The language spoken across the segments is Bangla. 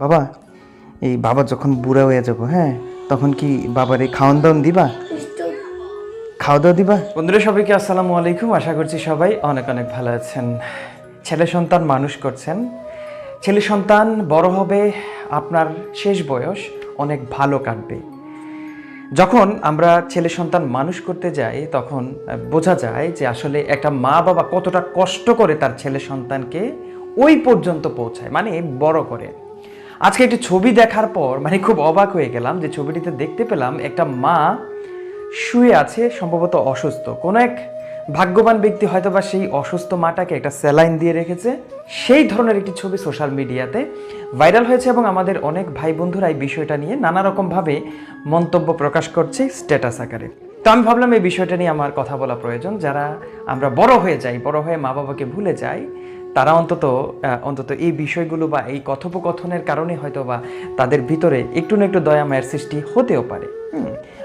বাবা, এই বাবা যখন বুড়া হয়ে যাব হ্যাঁ তখন কি বাবার এই খাওয়ান দাওয়ান দিবা? খাওয়া দাওয়া দিবা? বন্ধুরা, সবাইকে আসসালামু আলাইকুম। আশা করছি সবাই অনেক অনেক ভালো আছেন। ছেলে সন্তান মানুষ করছেন। ছেলে সন্তান বড় হবে, আপনার শেষ বয়স অনেক ভালো কাটবে। যখন আমরা ছেলে সন্তান মানুষ করতে যাই, তখন বোঝা যায় যে আসলে একটা মা বাবা কতটা কষ্ট করে তার ছেলে সন্তানকে ওই পর্যন্ত পৌঁছায় মানে বড় করে। আজকে একটি ছবি দেখার পর মানে খুব অবাক হয়ে গেলাম যে ছবিটিতে দেখতে পেলাম একটা মা শুয়ে আছে, সম্ভবত অসুস্থ। কোনো এক ভাগ্যবান ব্যক্তি হয়তো বা সেই অসুস্থ মাটাকে একটা স্যালাইন দিয়ে রেখেছে। সেই ধরনের একটি ছবি সোশ্যাল মিডিয়াতে ভাইরাল হয়েছে এবং আমাদের অনেক ভাই বন্ধুরা এই বিষয়টা নিয়ে নানা রকমভাবে মন্তব্য প্রকাশ করছে স্ট্যাটাস আকারে। তো আমি ভাবলাম এই বিষয়টা নিয়ে আমার কথা বলা প্রয়োজন। যারা আমরা বড় হয়ে যাই, বড় হয়ে মা বাবাকে ভুলে যাই তারা অন্তত অন্তত এই বিষয়গুলো বা এই কথোপকথনের কারণে হয়তো বা তাদের ভিতরে একটু না একটু দয়া মায়ের সৃষ্টি হতেও পারে।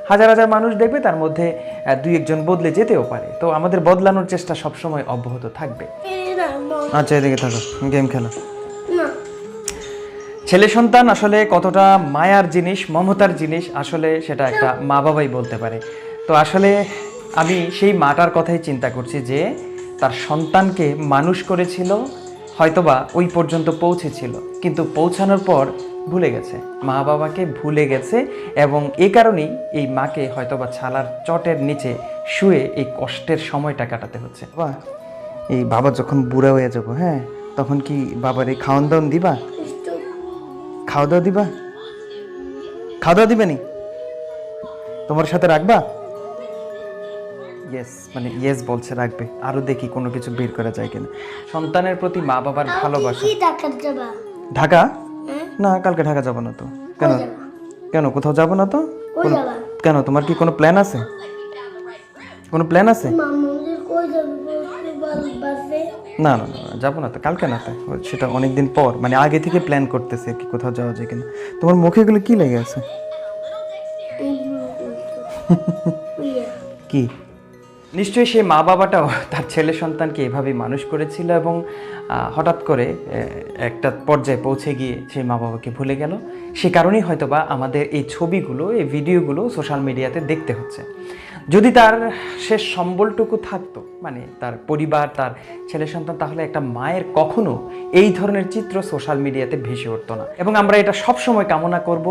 হাজার হাজার মানুষ দেখবে তার মধ্যে দুই একজন বদলে যেতেও পারে। তো আমাদের বদলানোর চেষ্টা সবসময় অব্যাহত থাকবে। আচ্ছা এদিকে থাকো গেম খেলো। ছেলে সন্তান আসলে কতটা মায়ার জিনিস মমতার জিনিস আসলে সেটা একটা মা বাবাই বলতে পারে। তো আসলে আমি সেই মাটার কথাই চিন্তা করছি যে তার সন্তানকে মানুষ করেছিল, হয়তোবা ওই পর্যন্ত পৌঁছেছিল, কিন্তু পৌঁছানোর পর ভুলে গেছে। মা বাবাকে ভুলে গেছে এবং এ কারণেই এই মাকে হয়তোবা ছালার চটের নিচে শুয়ে এই কষ্টের সময়টা কাটাতে হচ্ছে। বাবা, এই বাবা যখন বুড়া হয়ে যাব হ্যাঁ তখন কি বাবার এই খাওয়ান দাওয়ান দিবা? খাওয়া দাওয়া দিবা? খাওয়া দাওয়া দিবে নি? তোমার সাথে রাখবা? ইয়েস মানে ইয়েস বলছে রাখবে। আরও দেখি কোনো কিছু বের করা যায় কিনা। সন্তানের প্রতি মা বাবার ভালোবাসা। ঢাকা? না কালকে ঢাকা যাব না তো। কেন? কেন কোথাও যাব না তো? কোনো- তোমার কি কোনো প্ল্যান আছে? কোনো প্ল্যান আছে? না না না যাব না তো কালকে না তো। সেটা অনেকদিন পর মানে আগে থেকে প্ল্যান করতেছে কি কোথাও যাওয়া যায় কিনা। তোমার মুখে এগুলো কি লেগে আছে? কি? নিশ্চয়ই সেই মা বাবাটাও তার ছেলে সন্তানকে এভাবেই মানুষ করেছিল এবং হঠাৎ করে একটা পর্যায়ে পৌঁছে গিয়ে সেই মা বাবাকে ভুলে গেল। সে কারণেই হয়তোবা আমাদের এই ছবিগুলো, এই ভিডিওগুলো সোশ্যাল মিডিয়াতে দেখতে হচ্ছে। যদি তার শেষ সম্বলটুকু থাকতো মানে তার পরিবার, তার ছেলে সন্তান, তাহলে একটা মায়ের কখনো এই ধরনের চিত্র সোশ্যাল মিডিয়াতে ভেসে উঠতো না। এবং আমরা এটা সবসময় কামনা করব,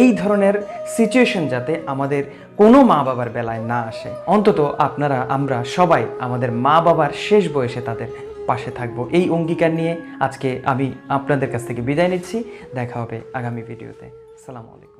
এই ধরনের সিচুয়েশন যাতে আমাদের কোনো মা বাবার বেলায় না আসে। অন্তত আপনারা, আমরা সবাই আমাদের মা বাবার শেষ বয়সে তাদের পাশে থাকব। এই অঙ্গীকার নিয়ে আজকে আমি আপনাদের কাছ থেকে বিদায় নিচ্ছি। দেখা হবে আগামী ভিডিওতে। সালাম আলাইকুম।